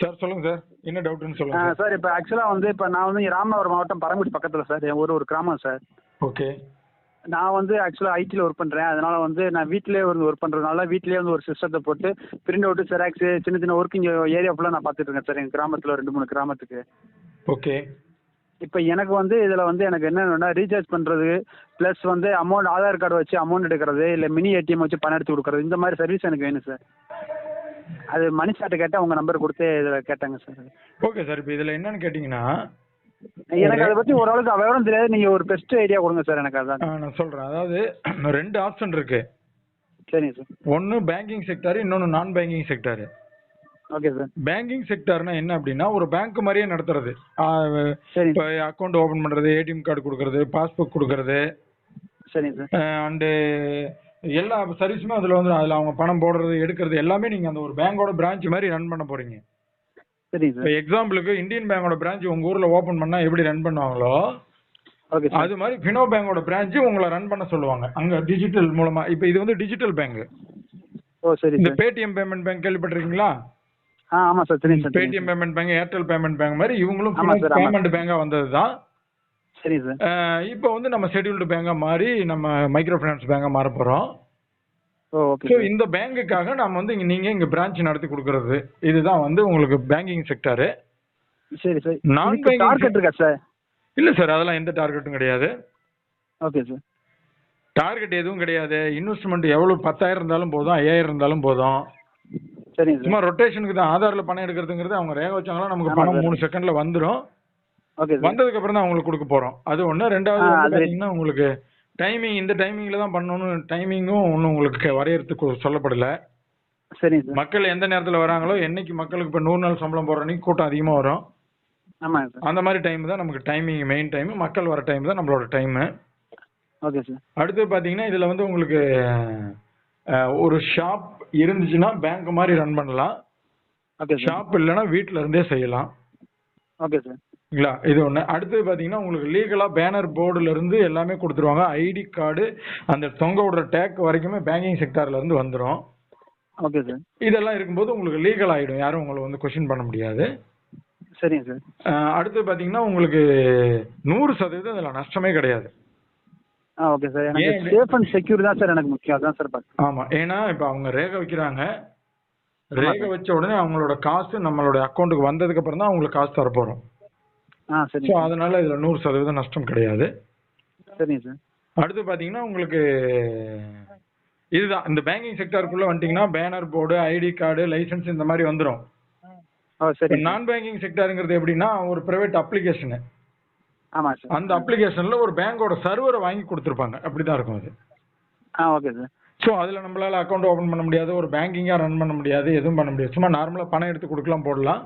Sir சொல்லுங்க sir. என்ன டவுட்னு சொல்லுங்க சார். இப்போ ஆக்சுவலாக வந்து இப்போ நான் வந்து ராமநாதபுரம் மாவட்டம் பரங்குடி பக்கத்தில் சார். என் ஊர் ஒரு கிராமம் சார். ஓகே. நான் வந்து ஆக்சுவலாக ஐடியில் ஒர்க் பண்ணுறேன் அதனால வந்து நான் வீட்டிலே வந்து ஒர்க் பண்ணுறதுனால வீட்டிலேயே வந்து ஒரு சிஸ்டத்தை போட்டு பிரிண்ட் அவுட்டு ஜெராக்ஸு சின்ன சின்ன ஒர்க் இங்கே ஏரியா ஃபுல்லாக நான் பார்த்துட்டு இருக்கேன் சார் எங்கள் கிராமத்தில் ரெண்டு மூணு கிராமத்துக்கு. ஓகே. இப்போ எனக்கு வந்து இதில் வந்து எனக்கு என்ன வேணும்னா ரீசார்ஜ் பண்ணுறது ப்ளஸ் வந்து அமௌண்ட் ஆதார் கார்டு வச்சு அமௌண்ட் எடுக்கிறது இல்லை மினி ஏடிஎம் வச்சு பணம் எடுத்து கொடுக்குறது இந்த மாதிரி சர்வீஸ் எனக்கு வேணும் சார். அது மணிஷாட்ட கேட்டால் உங்கள் நம்பர் கொடுத்து இதில் கேட்டாங்க சார் ஓகே சார் இப்போ இதில் என்னன்னு கேட்டிங்கன்னா எனக்கு அதை பற்றி ஓரளவுக்கு விவரம் தெரியாது. நீங்கள் ஒரு பெஸ்ட் ஐடியா கொடுங்க சார் எனக்கு அதான். நான் சொல்கிறேன் அதாவது ரெண்டு ஆப்ஷன் இருக்கு. சரிங்க சார் ஒன்று பேங்கிங் செக்டார் இன்னொன்று நான் banking sector okay sir banking செக்டார்னா என்ன அப்படின்னா ஒரு பேங்க் மாதிரியே நடத்துறது. இப்போ அக்கௌண்ட் ஓப்பன் பண்ணுறது ஏடிஎம் கார்டு கொடுக்கறது பாஸ்புக் கொடுக்கறது. சரிங்க சார் அண்டு எல்லா சர்வீஸுமே அதில் வந்து அதில் அவங்க பணம் போடுறது எடுக்கிறது எல்லாமே நீங்கள் அந்த ஒரு பேங்கோட பிரான்ச் மாதிரி ரன் பண்ண போகிறீங்க சரிங்க இப்போ எக்ஸாம்பிளுக்கு இந்தியன் பேங்கோட பிரான்ச் உங்கள் ஊரில் ஓப்பன் பண்ணால் எப்படி ரன் பண்ணுவாங்களோ அது மாதிரி ஃபினோ பேங்கோட பிரான்ச்சு உங்களை ரன் பண்ண சொல்லுவாங்க. அங்கே டிஜிட்டல் மூலமாக இப்போ இது வந்து டிஜிட்டல் பேங்க் ஓ சரி இந்த பேடிஎம் பேமெண்ட் பேங்க் கேள்விப்பட்டிருக்கீங்களா? ஆ ஆமாம் sir Paytm payment bank Airtel payment bank மாதிரி இவங்களும். பேமெண்ட் பேங்காக வந்தது தான் சரிங்க சார். இப்போ வந்து நம்ம ஷெட்யூல்டு பேங்காக மாறி நம்ம மைக்ரோ ஃபைனான்ஸ் பேங்காக மாற ஓகே ஸோ சார் இந்த பேங்குக்காக நம்ம வந்து இங்க நீங்க இங்க பிரான்ச் நடத்தி கொடுக்கறது. இதுதான் வந்து உங்களுக்கு பேங்கிங் செக்டாரு சரி சார். நான் டார்கெட் இருக்கா சார் இல்ல சார் அதெல்லாம் எந்த டார்கெட்டும் கிடையாது. ஓகே சார் டார்கெட் எதுவும் கிடையாது. இன்வெஸ்ட்மெண்ட் எவ்வளவு? பத்தாயிரம் இருந்தாலும் போதும் ஐயாயிரம் இருந்தாலும் போதும். சரிங்க சும்மா சார் ரொட்டேஷனுக்கு தான். ஆதார்ல பணம் எடுக்கிறதுங்கிறது அவங்க ரேக வச்சாங்களா நமக்கு பணம் சார். மூணு செகண்ட்ல சார் வந்ததுக்கு அப்புறம் தான் அவங்களுக்கு கொடுக்க போறோம். அது ஒண்ணு. ரெண்டாவது பாத்தீங்கன்னா உங்களுக்கு டைமிங் இந்த டைமிங்ல தான் பண்ணணும்னு டைமிங்கும் ஒன்றும் உங்களுக்கு வரையறதுக்கு சொல்லப்படல. சார் மக்கள் எந்த நேரத்துல வராங்களோ என்னைக்கு மக்களுக்கு இப்ப நூறு நாள் சம்பளம் போடுற அன்னைக்கு கூட்டம் அதிகமா வரும். அந்த மாதிரி டைம் தான் நமக்கு டைமிங் மெயின் டைம் மக்கள் வர டைம் தான் நம்மளோட டைம் ஓகே சார் அடுத்து பாத்தீங்கன்னா இதுல வந்து உங்களுக்கு ஒரு ஷாப் இருந்துச்சுன்னா பேங்க் மாதிரி ரன் பண்ணலாம். ஷாப் இல்லைன்னா வீட்ல இருந்தே செய்யலாம். ஓகே சார் ங்களா இது ஒண்ணு. அடுத்தது பாத்தீங்கன்னா உங்களுக்கு லீகலா பேனர் போர்டுல இருந்து எல்லாமே கொடுத்துருவாங்க. ஐடி கார்டு அந்த தொங்க விடுற டேக் வரைக்குமே பேங்கிங் செக்டார்ல இருந்து வந்துரும். ஓகே சார் இதெல்லாம் இருக்கும்போது உங்களுக்கு லீகல் ஆயிடும். யாரும் உங்களை வந்து கொஸ்டின் பண்ண முடியாது. சரிங்க சார் அடுத்து பாத்தீங்கன்னா உங்களுக்கு நூறு சதவீதம் இதுல நஷ்டமே கிடையாது. ஆ ஓகே சார் எனக்கு சேஃப் அண்ட் செக்யூர் தான் சார் எனக்கு முக்கியம். அதான் சார் பார்த்து ஆமா. ஏன்னா இப்ப அவங்க ரேகை வைக்கிறாங்க. ரேகை. வச்ச உடனே அவங்களோட காசு நம்மளோட அக்கௌண்ட்டுக்கு வந்ததுக்கு அப்புறம் தான் அவங்களுக்கு காசு தர போறோம் ஆ ஸோ சார். அதனால இதுல நூறு சதவீதம் நஷ்டம் கிடையாது. சரிங்க சார். அடுத்து பாத்தீங்கன்னா உங்களுக்கு இதுதான். இந்த பேங்கிங் செக்டாருக்குள்ள வந்துட்டீங்கன்னா banner board ID card license இந்த மாதிரி சார் நான் பேங்கிங் செக்டாருங்கிறது எப்படின்னா ஒரு பிரைவேட் அப்ளிகேஷன் அந்த அப்ளிகேஷன்ல ஒரு பேங்கோட சர்வரை வாங்கி கொடுத்துருப்பாங்க. அப்படிதான் இருக்கும் அது. ஆ ஓகே சார். ஸோ அதில் நம்மளால அக்கௌண்ட் ஓப்பன் பண்ண முடியாது ஒரு பேங்கிங்காக ரன் பண்ண முடியாது எதுவும் பண்ண முடியாது. சும்மா நார்மலாக பணம் எடுத்து கொடுக்கலாம் போடலாம்.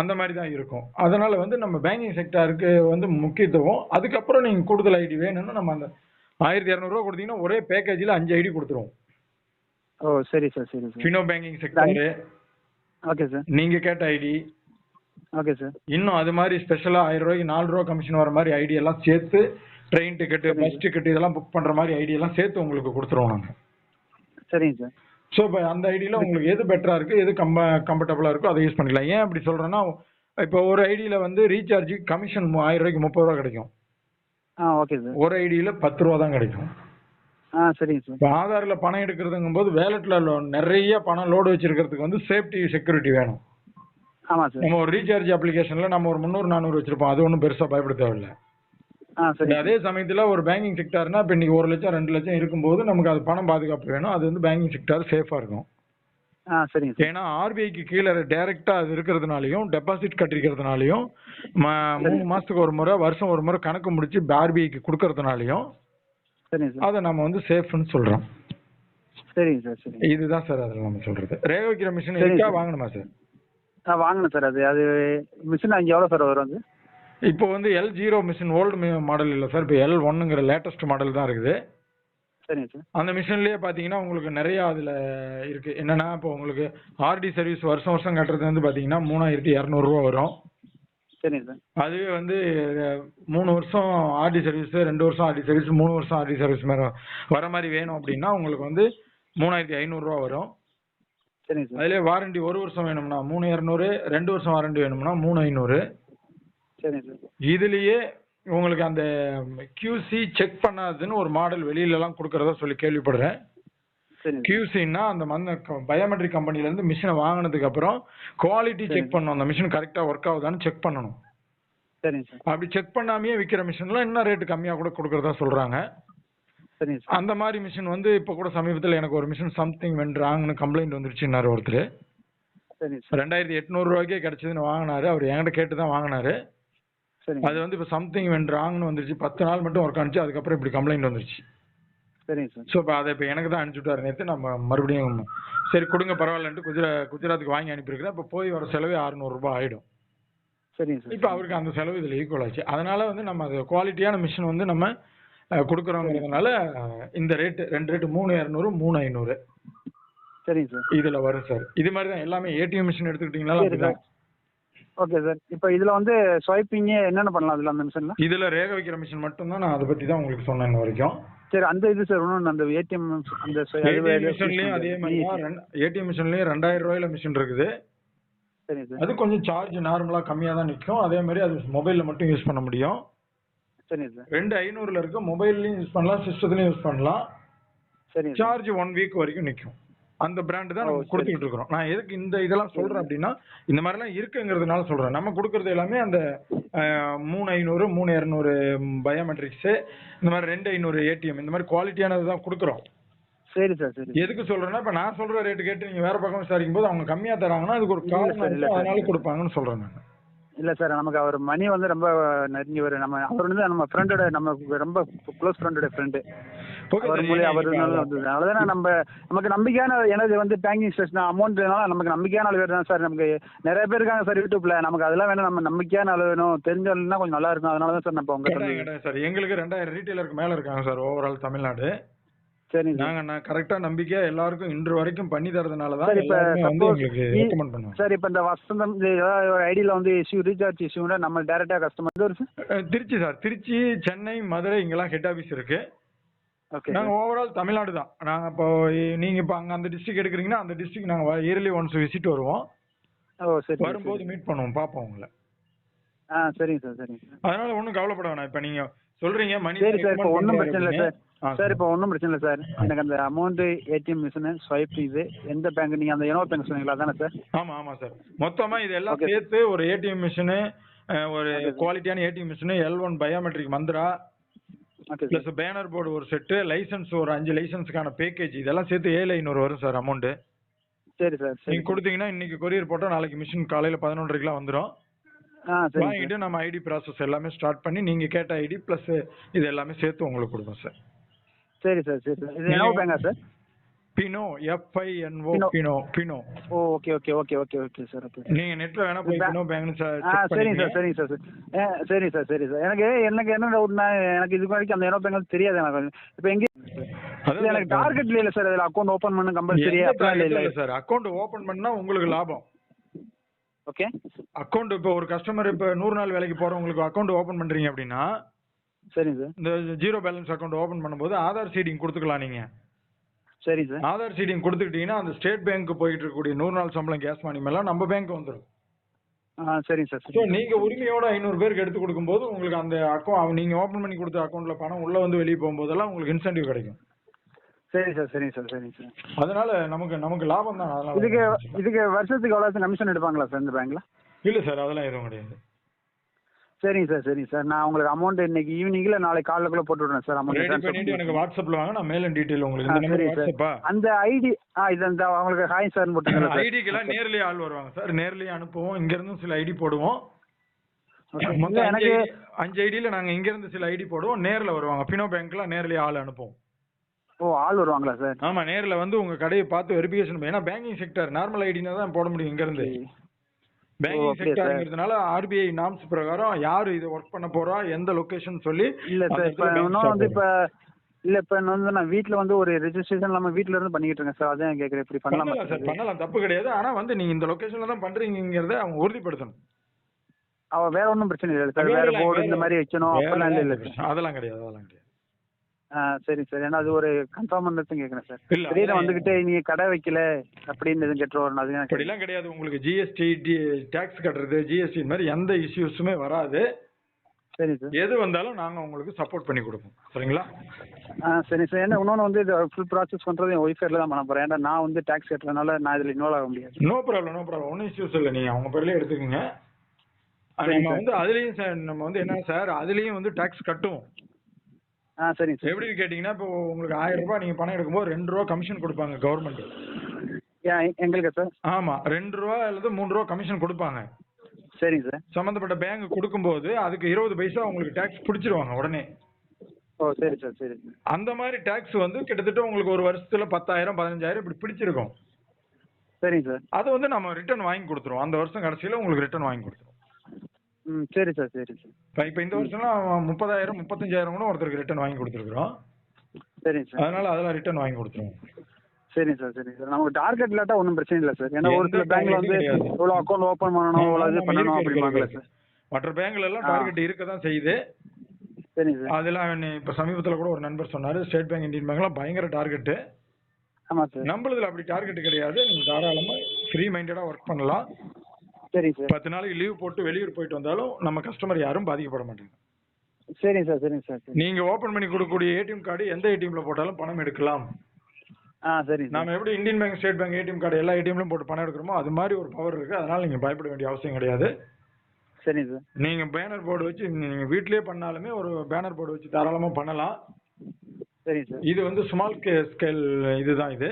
அந்த மாதிரி தான் இருக்கும். அதனால வந்து நம்ம பேங்கிங் செக்டாருக்கு வந்து முக்கியத்துவம். அதுக்கப்புறம் நீங்கள் கூடுதல் ஐடி வேணும்னா நம்ம அந்த ஆயிரத்தி இரநூறுவா கொடுத்தீங்கன்னா ஒரே பேக்கேஜில் அஞ்சு ஐடி கொடுத்துருவோம். ஓ சரி சார் சரி sir Fino banking sector okay sir நீங்கள் கேட்ட ஐடி ஓகே சார் இன்னும் அது மாதிரி ஸ்பெஷலாக ஆயிரம் ரூபாய்க்கு நாலு ரூபா கமிஷன் வர மாதிரி ஐடி எல்லாம் சேர்த்து ட்ரெயின் டிக்கெட்டு. பஸ் டிக்கெட் இதெல்லாம் புக் பண்ணுற மாதிரி ஐடி எல்லாம் சேர்த்து உங்களுக்கு கொடுத்துருவோம் நாங்கள் சரிங்க சார் ஸோ இப்போ அந்த ஐடியில் உங்களுக்கு எது பெட்டராக இருக்குது எது கம்ப கம்ஃபர்டபுளாக இருக்கோ அதை யூஸ் பண்ணிக்கலாம். ஏன் அப்படி சொல்கிறேன்னா இப்போ ஒரு ஐடியில் வந்து ரீசார்ஜ் கமிஷன் ஆயிரம் ரூபாய்க்கு முப்பது ரூபா கிடைக்கும். ஆ ஓகே சார் ஒரு ஐடியில் பத்து ரூபா தான் கிடைக்கும். ஆ சரிங்க சார் இப்போ ஆதாரில் பணம் எடுக்கிறதுங்கும் போது வேலெட்டில் நிறைய பணம் லோடு வச்சிருக்கிறதுக்கு வந்து சேஃப்டி செக்யூரிட்டி வேணும். ஆமாம் சார் நம்ம ஒரு ரீசார்ஜ் அப்ளிகேஷனில் நம்ம ஒரு முந்நூறு நானூறு வச்சிருப்போம். அது ஒன்றும் பெருசாக பயப்பட தேவையில்லை. அதே சமயத்தில் ஒரு பேங்கிங் செக்டார்னா இப்போ இன்னைக்கு ஒரு லட்சம் ரெண்டு லட்சம் இருக்கும்போது நமக்கு அது பணம் பாதுகாப்பு வேணும். அது வந்து பேங்கிங் செக்டார் சேஃபாக இருக்கும். சார். ஏன்னா ஆர்பிஐக்கு கீழே டைரக்டா அது இருக்கிறதுனாலையும் டெபாசிட் கட்டிருக்கிறதுனாலையும் மூணு மாசத்துக்கு ஒரு முறை வருஷம் ஒரு முறை கணக்கு முடிச்சு ஆர்பிஐக்கு கொடுக்கறதுனாலையும் சார். அதை நம்ம வந்து சேஃப்னு சொல்றோம். சரிங்க சார் சரிங்க. இதுதான் சார் அதில் நம்ம சொல்றது. ரேக வைக்கிற மிஷின் இருக்கா சார். வாங்கணுமா சார்? ஆ வாங்கினேன் சார் அது. அது மிஷின் அங்கே எவ்வளோ சார் வரும் அது? இப்போ வந்து L zero machine old model இல்லை சார் இப்போ எல் ஒன்னுங்கிற லேட்டஸ்ட் மாடல் தான் இருக்குது. சரிங்க சார் அந்த மிஷின்லயே பார்த்தீங்கன்னா உங்களுக்கு நிறைய அதில் இருக்கு. என்னன்னா இப்போ உங்களுக்கு ஆர்டி சர்வீஸ் வருஷம் வருஷம் கட்டுறது வந்து பார்த்தீங்கன்னா மூணாயிரத்தி இரநூறுவா வரும். சரிங்க சார் அதுவே வந்து மூணு வருஷம் ஆர்டி சர்வீஸ் ரெண்டு வருஷம் ஆர்டி சர்வீஸ் மூணு வருஷம் ஆர்டி சர்வீஸ் மாதிரி வர மாதிரி வேணும் அப்படின்னா உங்களுக்கு வந்து மூணாயிரத்தி ஐநூறுரூவா வரும். சரிங்க சார் அதுலேயே வாரண்டி ஒரு வருஷம் வேணும்னா மூணு இரநூறு ரெண்டு வருஷம் வாரண்டி வேணும்னா மூணு ஐநூறு. சரிங்க சார் இதுலயே உங்களுக்கு அந்த QC செக் பண்ணாதுன்னு ஒரு மாடல் வெளியில எல்லாம் கொடுக்கறதா சொல்லி கேள்விப்படுறேன். QCன்னா அந்த மந்த பயோமெட்ரிக் கம்பெனில இருந்து மிஷினை வாங்கினதுக்கு அப்புறம் குவாலிட்டி. செக் பண்ணணும். அந்த மிஷின் கரெக்டா ஒர்க் ஆகுதான்னு செக் பண்ணணும். அப்படி செக் பண்ணாமையே விற்கிற மிஷின்லாம் இன்னும் ரேட்டு கம்மியா கூட கொடுக்கறதா சொல்றாங்க. அந்த மாதிரி மிஷின் வந்து இப்போ கூட சமீபத்தில் எனக்கு ஒரு மிஷின் சம்திங் வென்றாங்கன்னு கம்ப்ளைண்ட் வந்துருச்சுன்னாரு ஒருத்தர். ரெண்டாயிரத்தி எட்நூறு ரூபாய்க்கே கிடைச்சதுன்னு வாங்கினாரு. அவர் என்கிட்ட கேட்டு தான் வாங்கினாரு. சரிங்க. அது வந்து இப்போ சம்திங் வென்றாங்கன்னு வந்துருச்சு. பத்து நாள் மட்டும் ஒர்க் ஆனிச்சு. அதுக்கப்புறம் இப்படி கம்ப்ளைண்ட் வந்துருச்சு. சரிங்க சார். ஸோ இப்போ அதை இப்போ எனக்கு தான் அனுப்பிச்சு விட்டாரு. நேற்று நம்ம மறுபடியும் சரி கொடுங்க பரவாயில்லன்ட்டு குஜரா குஜராத்துக்கு வாங்கி அனுப்பியிருக்கிறேன் இப்போ போய் வர செலவே 600 ரூபாய் ஆயிடும். சரிங்க சார். இப்போ அவருக்கு அந்த செலவு இதில் ஈக்குவல் ஆச்சு. அதனால வந்து நம்ம அது குவாலிட்டியான மிஷின் வந்து நம்ம கொடுக்குறோங்கிறதுனால இந்த ரேட்டு ரெண்டு ரேட்டு மூணு இரநூறு மூணு ஐநூறு. சரிங்க சார். இதில் வரும் சார். இது மாதிரி தான் எல்லாமே ஏடிஎம் மிஷின் எடுத்துக்கிட்டிங்களா? ஓகே சார் இப்போ இதில் வந்து ஸ்வைப்பிங்கு என்னென்ன பண்ணலாம் அதில் அந்த மிஷினில் இதில் ரேக வைக்கிற மிஷின் மட்டும்தான் நான் அதை பற்றி தான் உங்களுக்கு சொன்னேன் இன்ன வரைக்கும். சரி அந்த இது சார் இன்னொன்று அந்த ஏடிஎம் அந்த மிஷின்லயும் அதே மாதிரி தான். ஏடிஎம் மிஷின்லயும் ரெண்டாயிரம் ரூபாயில மிஷின் இருக்குது. அது கொஞ்சம் சார்ஜ் நார்மலா கம்மியா தான் நிற்கும் அதே மாதிரி அது மொபைல்ல மட்டும் யூஸ் பண்ண முடியும். ரெண்டு ஐநூறுல இருக்கு மொபைல்லையும் யூஸ் பண்ணலாம் சிஸ்டத்துலயும் யூஸ் பண்ணலாம். சார்ஜ் ஒன் வீக் வரைக்கும் நிற்கும் அந்த பிராண்ட் தான் நம்ம சரி. கொடுத்துக்கிட்டு இருக்கிறோம் நான் எதுக்கு இந்த இதெல்லாம் சொல்றேன் அப்படின்னா இந்த மாதிரிலாம் இருக்குங்கிறதுனால சொல்றேன். நம்ம கொடுக்கறது எல்லாமே அந்த மூணு ஐநூறு மூணு இரநூறு பயோமெட்ரிக்ஸ் இந்த மாதிரி ரெண்டு ஐநூறு ஏடிஎம் இந்த மாதிரி குவாலிட்டியானது தான் கொடுக்குறோம். சரி சார் சரி. எதுக்கு சொல்றேன்னா இப்ப நான் சொல்ற ரேட்டு கேட்டு நீங்க வேற பக்கம் விசாரிக்கும் போது அவங்க கம்மியா தராங்கன்னா அதுக்கு ஒரு காரணம். அதனால கொடுப்பாங்கன்னு சொல்றேன் நான். இல்லை சார் நமக்கு அவர் மணி வந்து ரொம்ப நெருங்கியவர் நம்ம அவர் வந்து நம்ம ஃப்ரெண்டோட நம்ம ரொம்ப க்ளோஸ் ஃப்ரெண்டோட ஃப்ரெண்டு ஓகே அவர் சார், மூலியம் ஏன்னா அவர் இப்ப இருந்தாலும் வந்தது. அதனால நம்ம நமக்கு நம்பிக்கையான எனது வந்து பேங்கிங் ஸ்டேஷன் அமௌண்ட்னால நமக்கு நம்பிக்கையான அளவு தான் சார். நமக்கு நிறைய பேர் இருக்காங்க சார் யூடியூப்ல. நமக்கு அதெல்லாம் வேணும் நம்ம நம்பிக்கையான அளவு வேணும். தெரிஞ்சவங்கன்னா கொஞ்சம் நல்லா இருக்கும். அதனால தான் சார் நம்ம உங்க சார். எங்களுக்கு ரெண்டாயிரம் ரீட்டைலருக்கு மேல இருக்காங்க சார் ஓவரால் தமிழ்நாடு. சரிங்க சார். நாங்க நான் கரெக்டா நம்பிக்கையா எல்லாருக்கும் இன்று வரைக்கும் பண்ணி தரதுனால தான் சார் இப்போ ரெக்கமெண்ட் பண்ணுவாங்க. சார் இப்போ இந்த வசந்தம் ஏதாவது ஒரு ஐடியில் வந்து இஷ்யூ ரீசார்ஜ் இஷ்யூனா நம்ம டேரெக்டாக கஸ்டமர் திருச்சி சார். திருச்சி சென்னை மதுரை இங்கெல்லாம் ஹெட் ஆபீஸ் இருக்கு. நாங்க ஓவரால் தமிழ்நாடு தான். நாங்க இப்போ நீங்க இப்போ அங்க அந்த டிஸ்ட்ரிக்ட் எடுக்கிறீங்கன்னா அந்த டிஸ்ட்ரிக்ட் நாங்க இயர்லி ஒன்ஸ் விசிட் வருவோம். ஓ சரி சரி, வரும்போது. மீட் பண்ணுவோம் பார்ப்போம் உங்களை. ஆ சரிங்க சார் சரிங்க சார். அதனால ஒன்றும் கவலைப்பட வேணாம். இப்போ நீங்க சொல்றீங்க மணி சரி சார் இப்போ ஒன்றும் பிரச்சனை இல்லை சார். சார் இப்போ ஒன்றும் பிரச்சனை இல்லை சார். எனக்கு அந்த அமௌண்ட்டு ஏடிஎம் மிஷினு ஸ்வைப் இது எந்த பேங்க் நீங்கள் அந்த இனோ பேங்க் சொன்னீங்களா தானே சார்? ஆமா ஆமா சார். மொத்தமா இது எல்லாம். சேர்த்து ஒரு ஏடிஎம் மிஷினு ஒரு. குவாலிட்டியான ATM machine L one biometric Mantra plus banner board ஒரு செட்டு லைசன்ஸ் ஒரு அஞ்சு லைசன்ஸ்க்கான பேக்கேஜ் இதெல்லாம் சேர்த்து ஏழு ஐநூறு வரும் சார் அமௌண்ட் சரி சார். நீங்க கொடுத்தீங்கன்னா இன்னைக்கு கொரியர் போட்டா நாளைக்கு மிஷின் காலையில பதினொன்றரைக்குலாம் வந்துடும் வாங்கிட்டு நம்ம ஐடி ப்ராசஸ் எல்லாமே ஸ்டார்ட் பண்ணி நீங்க கேட்ட ஐடி பிளஸ் இது எல்லாமே சேர்த்து உங்களுக்கு கொடுப்போம் சார் சரி சார் சரி சார் இது என்னோ பேங்கா sir Fino FINO. Fino. Fino oh okay okay okay okay okay sir okay நீங்க நெட்ல வேணா போய் பினோ பேங்க்னு ஆ சரிங்க சார் சரிங்க சார் சரி சரி சார் சரி சார் எனக்கு எனக்கு என்ன டவுட்னா எனக்கு இது வரைக்கும் அந்த இனோ பேங்க் தெரியாது எனக்கு. இப்போ எங்கே எனக்கு டார்கெட்ல இல்லை சார் அதில் அக்கௌண்ட் ஓப்பன் பண்ண கம்பல்சரி அப்படிலாம் இல்லை இல்லை சார் அக்கௌண்ட் ஓபன் பண்ணா உங்களுக்கு லாபம். ஓகே அக்கௌண்ட் இப்போ ஒரு கஸ்டமர் இப்போ நூறு நாள் வேலைக்கு போறவங்களுக்கு அக்கௌண்ட் ஓபன் பண்றீங்க அப்படின்னா சரிங்க சார் இந்த ஜீரோ பேலன்ஸ் அக்கௌண்ட் ஓபன் பண்ணும்போது ஆதார் சீடிங் கொடுத்துக்கலாம் நீங்க. சரிங்க சார். ஆதார் சீடிங் கொடுத்துக்கிட்டீங்கன்னா அந்த ஸ்டேட் பேங்க் போயிட்டு இருக்கக்கூடிய நூறு நாள் சம்பளம் கேஸ் மணி மேலாம் நம்ம பேங்க் வந்துடும் ஆ சரிங்க சார் ஸோ சரி நீங்க உரிமையோட ஐநூறு பேருக்கு எடுத்து கொடுக்கும்போது உங்களுக்கு அந்த அக்கௌண்ட் நீங்க ஓபன் பண்ணி கொடுத்த அக்கௌண்ட்ல பணம் உள்ள வந்து வெளியே போகும்போதெல்லாம் உங்களுக்கு இன்சென்டிவ் கிடைக்கும். சரி சார் சரிங்க சார் சரிங்க சார். அதனால நமக்கு நமக்கு லாபம் தான். அதனால இதுக்கு இதுக்கு வருஷத்துக்கு எவ்வளோ கமிஷன் எடுப்பாங்களா சார் இந்த பேங்க்ல? இல்ல சார் அதெல்லாம் எதுவும் கிடையாது. சரிங்க சார் சரிங்க சார். நான் உங்களுக்கு அமௌண்ட் இன்னைக்கு ஈவினிங்ல நாளைக்கு காலைக்குள்ள போட்டு விடுறேன் சார் ரெடி பண்ணிட்டு அமௌண்ட் எனக்கு வாட்ஸ்அப்ல வாங்க நான் மேலும் டீடைல் உங்களுக்கு. இந்த நம்பர் வாட்ஸ்அப்பா அந்த ஐடி ஆ இது அந்த அவங்களுக்கு ஹாய் சார் போட்டுருங்க சார். ஐடிக்கெல்லாம் நேர்லயே ஆள் வருவாங்க சார். நேர்லயே அனுப்புவோம். இங்க இருந்தும் சில ஐடி போடுவோம். இல்லை எனக்கு அஞ்சு ஐடியில நாங்க இங்க இருந்து சில ஐடி போடுவோம். நேர்ல வருவாங்க. பினோ பேங்க்ல நேர்லயே ஆள் அனுப்புவோம். ஓ ஆள் வருவாங்களா சார்? ஆமா நேர்ல வந்து உங்க கடையை பார்த்து வெரிஃபிகேஷன் ஏன்னா பேங்கிங் செக்டர் நார்மல் ஐடினா தான் போட முடியும் இங்க இருந்து பேங்கிங்? செக்டர்ங்கிறதுனால ஆர்பிஐ நாம்ஸ் பிரகாரம் யாரு இது ஒர்க் பண்ண போறா எந்த லொகேஷன் சொல்லி இல்ல சார் இப்போ இன்னும் வந்து. இப்போ இல்ல இப்போ வந்து நான் வீட்ல வந்து ஒரு ரெஜிஸ்ட்ரேஷன் இல்லாம வீட்ல இருந்து பண்ணிக்கிட்டு இருக்கேன் சார். அதான் கேட்குறேன் இப்படி பண்ணலாமா சார் பண்ணலாம் தப்பு கிடையாது. ஆனா வந்து நீங்க இந்த லொகேஷன்ல தான் பண்றீங்கிறத அவங்க உறுதிப்படுத்தணும். அவ வேற ஒன்றும் பிரச்சனை இல்லை சார். வேற போர்டு இந்த மாதிரி வைக்கணும் அப்படிலாம் இல்லை இல்லை. அதெல்லாம் கிடையாது அதெல்லாம் கிடையாது. சரிங்க சார் ஏன்னா அது ஒரு கன்ஃபார்ம் பண்ணுறது கேட்குறேன் சார். இல்ல, திடீர்னு அதான் வந்துக்கிட்டு நீங்கள் கடை வைக்கல அப்படின்னு எதுவும் கெட்டு வரணும் அதுக்கு அப்படிலாம் கிடையாது. உங்களுக்கு ஜிஎஸ்டி டேக்ஸ் கட்டுறது ஜிஎஸ்டி மாதிரி எந்த இஷ்யூஸுமே வராது. சரிங்க சார். எது வந்தாலும் நாங்க உங்களுக்கு சப்போர்ட் பண்ணி கொடுப்போம். சரிங்களா? ஆ சரிங்க சார். ஏன்னா இன்னொன்று வந்து இது ஃபுல் ப்ராசஸ் பண்ணுறது என் ஒய்ஃப் பேரில் தான் பண்ண போகிறேன் ஏன்னா நான் வந்து டேக்ஸ் கட்டுறதுனால நான் இதில் இன்வால்வ் ஆக முடியாது. நோ ப்ராப்ளம் நோ ப்ராப்ளம் ஒன்றும் இஷ்யூஸ் இல்லை. நீங்க அவங்க பேர்லயே எடுத்துக்கோங்க. அது நம்ம சார். வந்து அதுலயும் சார் நம்ம வந்து என்ன சார் அதுலயும் வந்து டேக்ஸ் கட்டுவோம். ஆ சரிங்க சார் எப்படின்னு கேட்டிங்கன்னா இப்போ உங்களுக்கு ஆயிரம் ரூபாய் நீங்க பணம் எடுக்கும்போது ரெண்டு ரூபா கமிஷன் கொடுப்பாங்க கவர்மெண்ட் எங்களுக்கு சார்? ஆமா ரெண்டு ரூபா அல்லது மூணு ரூபா கமிஷன் கொடுப்பாங்க. சரிங்க சார். சம்மந்தப்பட்ட பேங்க் கொடுக்கும்போது அதுக்கு இருபது பைசா உங்களுக்கு டேக்ஸ் பிடிச்சிருவாங்க உடனே. ஓ சரி சார் சரி. சார் அந்த மாதிரி டேக்ஸ் வந்து கிட்டத்தட்ட உங்களுக்கு ஒரு வருஷத்துல பத்தாயிரம் பதினஞ்சாயிரம் இப்படி பிடிச்சிருக்கும். சரிங்க சார். அதை வந்து நம்ம ரிட்டர்ன் வாங்கி கொடுத்துருவோம். அந்த வருஷம் கடைசியில உங்களுக்கு ரிட்டர்ன் வாங்கி கொடுத்துருவோம். ம் சரி சார் சரி சார். இப்போ இந்த வருஷம்லாம் முப்பதாயிரம் முப்பத்தஞ்சாயிரம் கூட ஒருத்தருக்கு ரிட்டர்ன் வாங்கி கொடுத்துருக்குறோம். சரிங்க சார். அதனால அதெல்லாம் ரிட்டர்ன் வாங்கி கொடுத்துருவோம். சரிங்க சார் சரிங்க சார். நமக்கு டார்கெட் இல்லாட்டா ஒன்றும் பிரச்சனை இல்லை சார். ஏன்னா ஒரு சில பேங்க்ல வந்து. இவ்வளோ அக்கௌண்ட் ஓப்பன் பண்ணணும் இவ்வளோ இது ஆமா, பண்ணணும் அப்படிம்பாங்களே. சார். மற்ற பேங்க்ல எல்லாம். டார்கெட் இருக்க தான் செய்யுது. சார். அதெல்லாம் இப்ப சமீபத்துல கூட ஒரு நண்பர் சொன்னாரு ஸ்டேட் பேங்க் இந்தியன் பேங்க்லாம் பயங்கர டார்கெட் ஆமாம் சார். நம்மளதுல அப்படி டார்கெட் கிடையாது. நீங்க தாராளமா ஃப்ரீ மைண்டடா ஒர்க் பண்ணலாம். சரிங்க சார். பத்து நாளைக்கு லீவ் போட்டு வெளியூர் போயிட்டு வந்தாலும் நம்ம கஸ்டமர் யாரும் பாதிக்கப்பட மாட்டாங்க. சரிங்க சார் சரிங்க சார் சரி. நீங்க ஓபன் பண்ணி கொடுக்கக்கூடிய ஏடிஎம் கார்டு எந்த ஏடிஎம்ல போட்டாலும் பணம் எடுக்கலாம். ஆ சரிங்க சார். நாம எப்படி Indian bank state bank ATM card எல்லா ஏடிஎம்லயும் போட்டு பணம் எடுக்கிறோமோ அது மாதிரி ஒரு பவர் இருக்கு. அதனால நீங்க பயப்பட வேண்டிய அவசியம் கிடையாது. சரிங்க சார். நீங்க பேனர் போர்டு வச்சு நீங்க வீட்லயே பண்ணாலுமே ஒரு பேனர் போர்டு வச்சு தாராளமா பண்ணலாம். சரிங்க சார். இது வந்து ஸ்மால் ஸ்கேல் இதுதான் இது.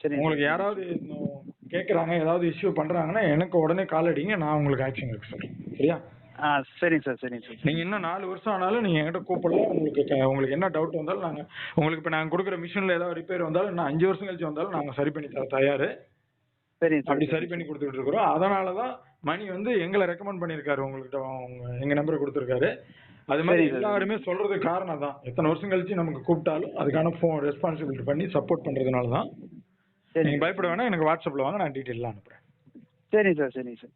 சரிங்க உங்களுக்கு யாராவது இன்னும் கேக்குறாங்க ஏதாவது இஷ்யூ பண்றாங்கன்னா எனக்கு உடனே கால் அடிங்க நான் உங்களுக்கு ஆக்ஷன் எடுக்க சொல்றேன். சரியா? ஆ சரிங்க சார் சரிங்க சார் நீங்க இன்னும் நாலு வருஷம் ஆனாலும் நீங்க என்கிட்ட கூப்பிடலாம் உங்களுக்கு க- உங்களுக்கு என்ன டவுட் வந்தாலும் நாங்க உங்களுக்கு இப்ப நாங்க கொடுக்குற மிஷின்ல ஏதாவது ரிப்பேர் வந்தாலும் இன்னும் அஞ்சு வருஷம் கழிச்சு வந்தாலும் நாங்க சரி பண்ணி தர தயாரு. சரிங்க அப்படி சார் சரி பண்ணி கொடுத்துட்டு இருக்கிறோம். அதனால தான் மணி வந்து எங்களை ரெக்கமெண்ட் பண்ணியிருக்காரு உங்கள்கிட்ட உங்க எங்க நம்பரை கொடுத்துருக்காரு. அது மாதிரி சரி, sir. எல்லாருமே சொல்றதுக்கு காரணம் தான் எத்தனை வருஷம் கழிச்சு நமக்கு கூப்பிட்டாலும் அதுக்கான ஃபோன் ரெஸ்பான்சிபிலிட்டி பண்ணி சப்போர்ட் பண்றதுனால தான் சரி பயப்பட வேணாம் எனக்கு வாட்ஸ்அப்ல வாங்க நான் டீடைல் அனுப்புறேன். சரி சார் சரி சார்